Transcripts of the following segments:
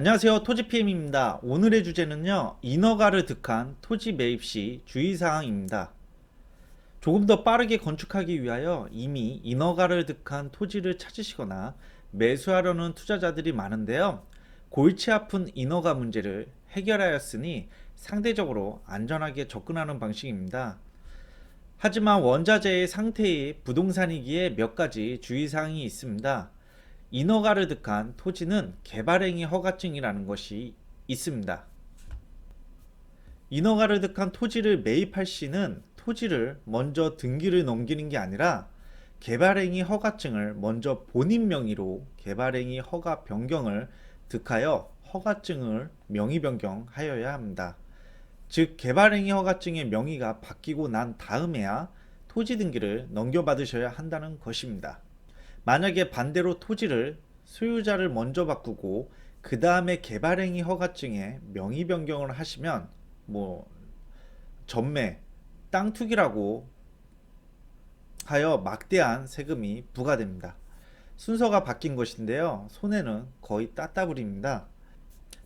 안녕하세요. 토지PM입니다. 오늘의 주제는요, 인허가를 득한 토지 매입 시 주의사항입니다. 조금 더 빠르게 건축하기 위하여 이미 인허가를 득한 토지를 찾으시거나 매수하려는 투자자들이 많은데요. 골치 아픈 인허가 문제를 해결하였으니 상대적으로 안전하게 접근하는 방식입니다. 하지만 원자재의 상태의 부동산이기에 몇 가지 주의사항이 있습니다. 인허가를 득한 토지는 개발행위 허가증이라는 것이 있습니다. 득한 토지를 매입할 시는 토지를 먼저 등기를 넘기는 게 아니라 개발행위 허가증을 먼저 본인 명의로 개발행위 허가 변경을 득하여 허가증을 명의 변경하여야 합니다. 즉 개발행위 허가증의 명의가 바뀌고 난 다음에야 토지 등기를 넘겨받으셔야 한다는 것입니다. 만약에 반대로 토지를 소유자를 먼저 바꾸고 그 다음에 개발행위 허가증에 명의 변경을 하시면 뭐 전매, 땅 투기라고 하여 막대한 세금이 부과됩니다. 순서가 바뀐 것인데요. 손해는 거의 따따블입니다.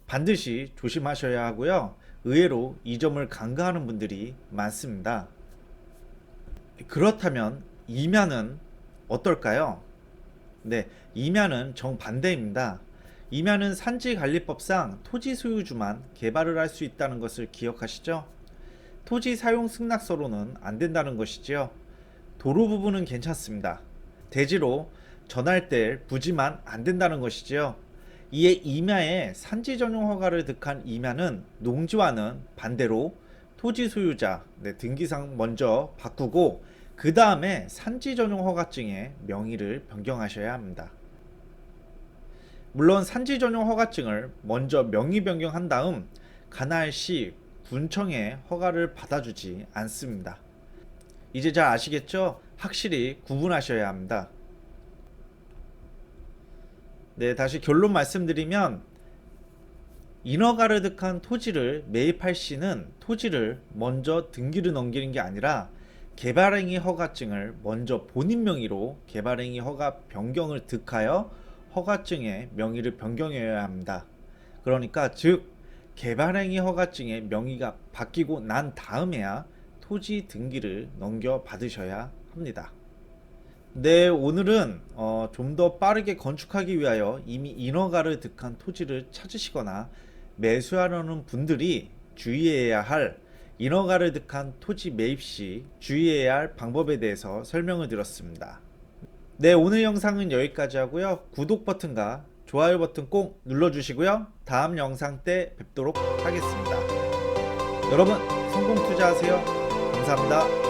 반드시 조심하셔야 하고요. 의외로 이 점을 간과하는 분들이 많습니다. 그렇다면 이면은 어떨까요? 네, 이면은 정반대입니다. 이면은 산지관리법상 토지 소유주만 개발을 할 수 있다는 것을 기억하시죠? 토지 사용 승낙서로는 안 된다는 것이지요. 도로 부분은 괜찮습니다. 대지로 전할 때 부지만 안 된다는 것이지요. 이에 임야에 산지 전용 허가를 득한 임야는 농지와는 반대로 토지 소유자 네, 등기상 먼저 바꾸고 그 다음에 산지 전용 허가증에 명의를 변경하셔야 합니다. 물론 산지 전용 허가증을 먼저 명의 변경한 다음 가나시 군청에 허가를 받아주지 않습니다. 이제 잘 아시겠죠? 확실히 구분하셔야 합니다. 네, 다시 결론 말씀드리면 인허가를 득한 토지를 매입할 시는 토지를 먼저 등기를 넘기는 게 아니라 개발행위 허가증을 먼저 본인 명의로 개발행위 허가 변경을 득하여 허가증의 명의를 변경해야 합니다. 그러니까 즉 개발행위 허가증의 명의가 바뀌고 난 다음에야 토지 등기를 넘겨 받으셔야 합니다. 네, 오늘은 어, 좀 더 빠르게 건축하기 위하여 이미 인허가를 득한 토지를 찾으시거나 매수하려는 분들이 주의해야 할 인허가를 득한 토지 매입 시 주의해야 할 방법에 대해서 설명을 드렸습니다. 네, 오늘 영상은 여기까지 하고요. 구독 버튼과 좋아요 버튼 꼭 눌러주시고요. 다음 영상 때 뵙도록 하겠습니다. 여러분, 성공 투자하세요. 감사합니다.